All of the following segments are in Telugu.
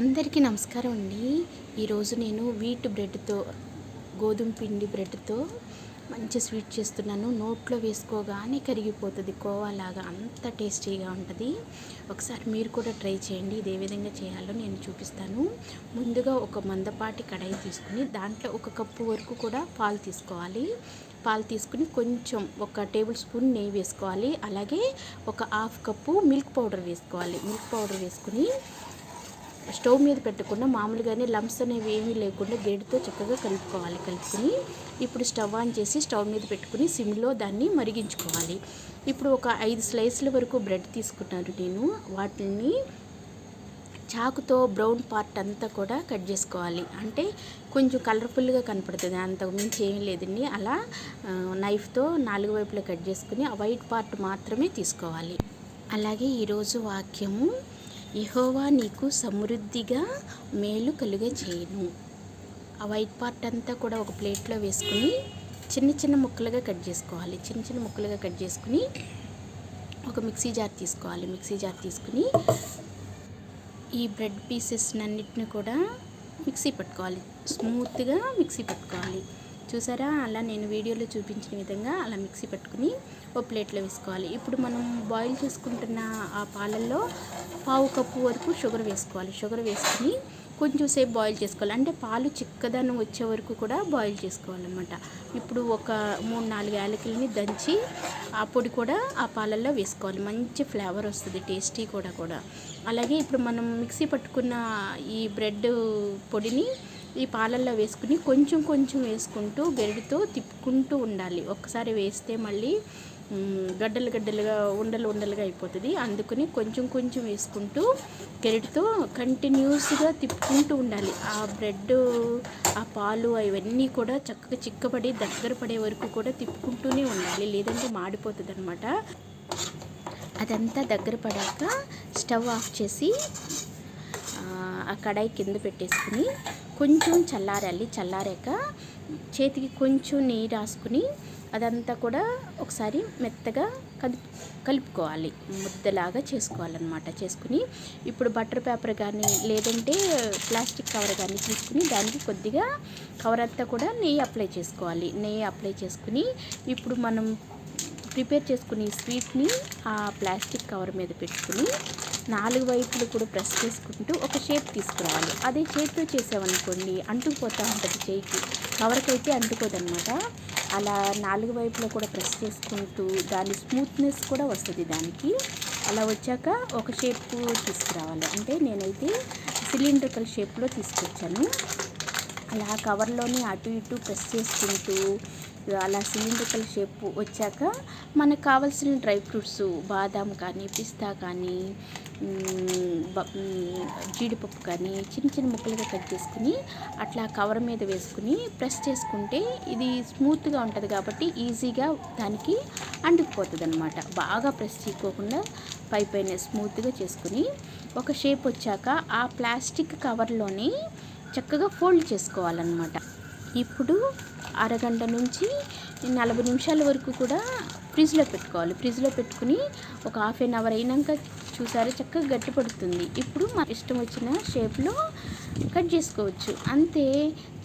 అందరికీ నమస్కారం అండి. ఈరోజు నేను వీట్ బ్రెడ్తో గోధుమ పిండి బ్రెడ్తో మంచి స్వీట్ చేస్తున్నాను. నోట్లో వేసుకోగానే కరిగిపోతుంది. కోవాలాగా అంత టేస్టీగా ఉంటుంది. ఒకసారి మీరు కూడా ట్రై చేయండి. ఇదే విధంగా చేయాలో నేను చూపిస్తాను. ముందుగా ఒక మందపాటి కడాయి తీసుకుని దాంట్లో ఒక కప్పు వరకు కూడా పాలు తీసుకోవాలి. పాలు తీసుకుని కొంచెం ఒక టేబుల్ స్పూన్ నెయ్యి వేసుకోవాలి. అలాగే ఒక హాఫ్ కప్పు మిల్క్ పౌడర్ వేసుకోవాలి. మిల్క్ పౌడర్ వేసుకుని స్టవ్ మీద పెట్టకుండా మామూలుగానే లంప్స్ అనేవి ఏమీ లేకుండా గేడుతో చక్కగా కలుపుకోవాలి కలుపుకొని ఇప్పుడు స్టవ్ ఆన్ చేసి స్టవ్ మీద పెట్టుకుని సిమ్లో దాన్ని మరిగించుకోవాలి. ఇప్పుడు ఒక ఐదు స్లైస్ల వరకు బ్రెడ్ తీసుకున్నాను నేను. వాటిని చాకుతో బ్రౌన్ పార్ట్ అంతా కూడా కట్ చేసుకోవాలి. అంటే కొంచెం కలర్ఫుల్గా కనపడుతుంది. అంతకు మించి ఏమీ లేదండి. అలా నైఫ్తో నాలుగు వైపులా కట్ చేసుకుని ఆ వైట్ పార్ట్ మాత్రమే తీసుకోవాలి. అలాగే ఈరోజు వాక్యము యహోవా నీకు సమృద్ధిగా మేలు కలుగ చేయను ఆ వైట్ పార్ట్ అంతా కూడా ఒక ప్లేట్లో వేసుకుని చిన్న చిన్న ముక్కలుగా కట్ చేసుకోవాలి. చిన్న చిన్న ముక్కలుగా కట్ చేసుకుని ఒక మిక్సీ జార్ తీసుకోవాలి. మిక్సీ జార్ తీసుకుని ఈ బ్రెడ్ పీసెస్ అన్నిటిని కూడా మిక్సీ పట్టుకోవాలి. స్మూత్గా మిక్సీ పట్టుకోవాలి. చూసారా? అలా నేను వీడియోలో చూపించిన విధంగా అలా మిక్సీ పట్టుకుని ఓ ప్లేట్లో వేసుకోవాలి. ఇప్పుడు మనం బాయిల్ చేసుకుంటున్న ఆ పాలల్లో పావు కప్పు వరకు షుగర్ వేసుకోవాలి. షుగర్ వేసుకుని కొంచెం సేపు బాయిల్ చేసుకోవాలి. అంటే పాలు చిక్కదనం వచ్చే వరకు కూడా బాయిల్ చేసుకోవాలన్నమాట. ఇప్పుడు ఒక మూడు నాలుగు యాలకులని దంచి ఆ పొడి కూడా ఆ పాలల్లో వేసుకోవాలి. మంచి ఫ్లేవర్ వస్తుంది. టేస్టీ కూడా కూడా. అలాగే ఇప్పుడు మనం మిక్సీ పట్టుకున్న ఈ బ్రెడ్ పొడిని ఈ పాలల్లో వేసుకుని కొంచెం కొంచెం వేసుకుంటూ గరిడితో తిప్పుకుంటూ ఉండాలి. ఒక్కసారి వేస్తే మళ్ళీ గడ్డలు గడ్డలుగా ఉండలు ఉండలుగా అయిపోతుంది. అందుకని కొంచెం కొంచెం వేసుకుంటూ గెరిటితో కంటిన్యూస్గా తిప్పుకుంటూ ఉండాలి. ఆ బ్రెడ్ ఆ పాలు అవన్నీ కూడా చక్కగా చిక్కబడి దగ్గర పడే వరకు కూడా తిప్పుకుంటూనే ఉండాలి. లేదంటే మాడిపోతుంది అనమాట అదంతా దగ్గర పడాక స్టవ్ ఆఫ్ చేసి ఆ కడాయి కింద పెట్టేసుకుని కొంచెం చల్లారాలి. చల్లారాక చేతికి కొంచెం నెయ్యి రాసుకుని అదంతా కూడా ఒకసారి మెత్తగా కలుపు కలుపుకోవాలి. ముద్దలాగా చేసుకోవాలన్నమాట. చేసుకుని ఇప్పుడు బటర్ పేపర్ కానీ లేదంటే ప్లాస్టిక్ కవర్ కానీ తీసుకుని దానికి కొద్దిగా కవర్ అంతా కూడా నెయ్యి అప్లై చేసుకోవాలి. నెయ్యి అప్లై చేసుకుని ఇప్పుడు మనం ప్రిపేర్ చేసుకుని స్వీట్ని ఆ ప్లాస్టిక్ కవర్ మీద పెట్టుకుని నాలుగు వైపులు కూడా ప్రెస్ చేసుకుంటూ ఒక షేప్ తీసుకురావాలి. అదే చేతితో చేసామనుకోండి అంటుకుపోతూ ఉంటుంది చేయికి. కవర్కైతే అయితే అంటుకోదనమాట అలా నాలుగు వైపులో కూడా ప్రెస్ చేసుకుంటూ దాని స్మూత్నెస్ కూడా వస్తుంది దానికి. అలా వచ్చాక ఒక షేప్ తీసుకురావాలి. అంటే నేనైతే సిలిండ్రికల్ షేప్లో తీసుకొచ్చాను. అలా కవర్లోని అటు ఇటు ప్రెస్ చేసుకుంటూ అలా సిలిండ్రికల్ షేప్ వచ్చాక మనకు కావాల్సిన డ్రై ఫ్రూట్స్ బాదాం కానీ పిస్తా కానీ జీడిపప్పు కానీ చిన్న చిన్న ముక్కలుగా కట్ చేసుకుని అట్లా కవర్ మీద వేసుకుని ప్రెస్ చేసుకుంటే ఇది స్మూత్గా ఉంటుంది కాబట్టి ఈజీగా దానికి అంటుకుపోతుంది అనమాట బాగా ప్రెస్ చేయకోకుండా పై పైన స్మూత్గా చేసుకుని ఒక షేప్ వచ్చాక ఆ ప్లాస్టిక్ కవర్లోని చక్కగా ఫోల్డ్ చేసుకోవాలన్నమాట. ఇప్పుడు అరగంట నుంచి నలభై నిమిషాల వరకు కూడా ఫ్రిడ్జ్లో పెట్టుకోవాలి. ఫ్రిడ్జ్లో పెట్టుకుని ఒక హాఫ్ అన్ అవర్ అయినాక చూసారా చక్కగా గట్టి పడుతుంది. ఇప్పుడు మన ఇష్టం వచ్చిన షేప్లో కట్ చేసుకోవచ్చు. అంతే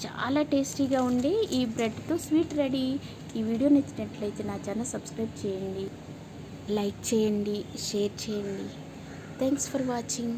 చాలా టేస్టీగా ఉండే ఈ బ్రెడ్తో స్వీట్ రెడీ. ఈ వీడియో నచ్చినట్లయితే నా ఛానల్ సబ్స్క్రైబ్ చేయండి. లైక్ చేయండి షేర్ చేయండి. Thanks for watching.